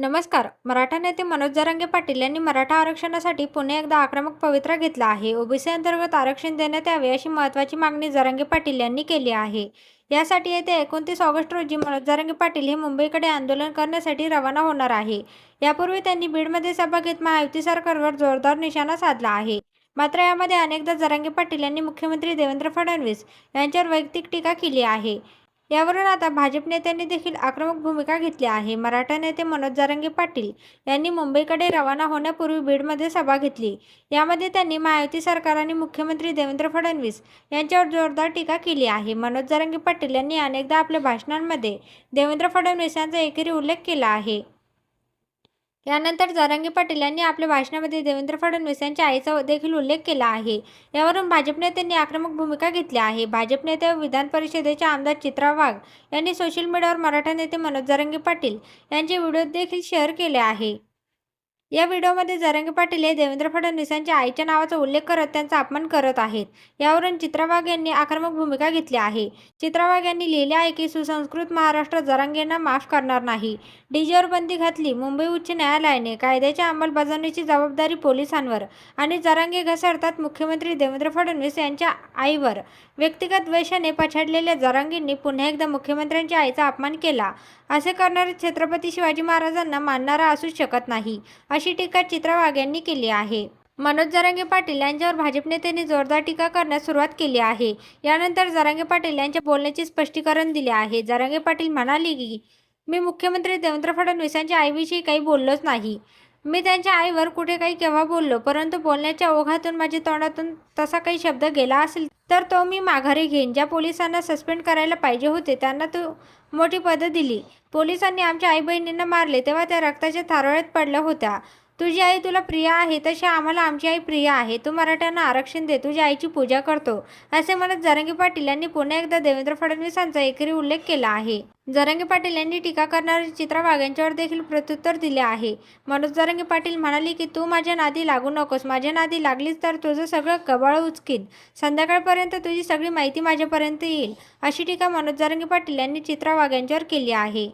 नमस्कार. मराठा नेते मनोज जरांगे पाटील यांनी मराठा आरक्षणासाठी पुणे एकदा आक्रमक पवित्रा घेतला आहे. ओबीसी अंतर्गत आरक्षण देण्यात यावे अशी महत्त्वाची मागणी जरांगे पाटील यांनी केली आहे. यासाठी येत्या एकोणतीस ऑगस्ट रोजी मनोज जरांगे पाटील हे मुंबईकडे आंदोलन करण्यासाठी रवाना होणार आहे. यापूर्वी त्यांनी बीडमध्ये सभा घेत महायुती सरकारवर जोरदार निशाणा साधला आहे. मात्र यामध्ये अनेकदा जरांगे पाटील यांनी मुख्यमंत्री देवेंद्र फडणवीस यांच्यावर वैयक्तिक टीका केली आहे. यावरून आता भाजप नेत्यांनी देखील आक्रमक भूमिका घेतली आहे. मराठा नेते मनोज जारंगे पाटील यांनी मुंबईकडे रवाना होण्यापूर्वी बीडमध्ये सभा घेतली. यामध्ये त्यांनी महायुती सरकार आणि मुख्यमंत्री देवेंद्र फडणवीस यांच्यावर जोरदार टीका केली आहे. मनोज जारंगे पाटील यांनी अनेकदा आपल्या भाषणांमध्ये देवेंद्र फडणवीस यांचा एकेरी उल्लेख केला आहे. यानंतर जरंगी पाटील यांनी आपल्या भाषणामध्ये देवेंद्र फडणवीस यांच्या आईचा देखील उल्लेख केला आहे. यावरून भाजप नेत्यांनी आक्रमक भूमिका घेतली आहे. भाजप नेते व विधान परिषदेचे आमदार चित्रा वाघ यांनी सोशल मीडियावर मराठा नेते मनोज जरंगी पाटील यांचे व्हिडिओ देखील शेअर केले आहे. या व्हिडिओमध्ये जरंगे पाटील हे देवेंद्र फडणवीस यांच्या आईच्या नावाचा उल्लेख करत त्यांचा अपमान करत आहेत. यावरून चित्रावाघ यांनी आक्रमक भूमिका घेतली आहे. चित्रावाघ यांनी लिहिले आहे की सुसंस्कृत महाराष्ट्र जरांगेंना माफ करणार नाही. डीजेवर बंदी घातली. मुंबई उच्च न्यायालयाने कायद्याच्या अंमलबजावणीची जबाबदारी पोलिसांवर आणि जरांगे घसरतात मुख्यमंत्री देवेंद्र फडणवीस यांच्या आईवर. व्यक्तिगत द्वेषाने पछाडलेल्या जरांगेंनी पुन्हा एकदा मुख्यमंत्र्यांच्या आईचा अपमान केला. असे करणारे छत्रपती शिवाजी महाराजांना मानणारा असूच शकत नाही. अशी टीका चित्रा वाघ यांनी केली आहे. मनोज जरांगे पाटील यांच्यावर भाजप नेत्यांनी जोरदार टीका करण्यास सुरुवात केली आहे. यानंतर जरांगे पाटील यांच्या बोलण्याचे स्पष्टीकरण दिले आहे. जरांगे पाटील म्हणाले की मी मुख्यमंत्री देवेंद्र फडणवीस यांच्या आईविषयी काही बोललोच नाही. मी त्यांच्या आईवर कुठे काही केव्हा बोललो परंतु बोलण्याच्या ओघातून माझ्या तोंडातून तसा काही शब्द गेला असेल तर तो मी माघारी घेईन. ज्या पोलिसांना सस्पेंड करायला पाहिजे होते त्यांना तू मोठी पदं दिली. पोलिसांनी आमच्या आई बहिणींना मारले तेव्हा त्या रक्ताच्या थारोळ्यात पडल्या होत्या. तुझी आई तुला प्रिय आहे तशी आम्हाला आमची आई प्रिय आहे. तू मराठ्यांना आरक्षण दे तुझ्या आईची पूजा करतो. असे म्हणत जरंगी पाटील यांनी पुन्हा एकदा देवेंद्र फडणवीसांचा एकरी उल्लेख केला आहे. जरंगी पाटील यांनी टीका करणारे चित्रा वाघ यांच्यावर देखील प्रत्युत्तर दिले आहे. मनोज जरंगी पाटील म्हणाले की तू माझ्या नादी लागू नकोस. माझ्या नादी लागलीच तर तुझं सगळं कबाळ उचकीन. संध्याकाळपर्यंत तुझी सगळी माहिती माझ्यापर्यंत येईल. अशी टीका मनोज जरंगी पाटील यांनी चित्रा वाघ यांच्यावर केली आहे.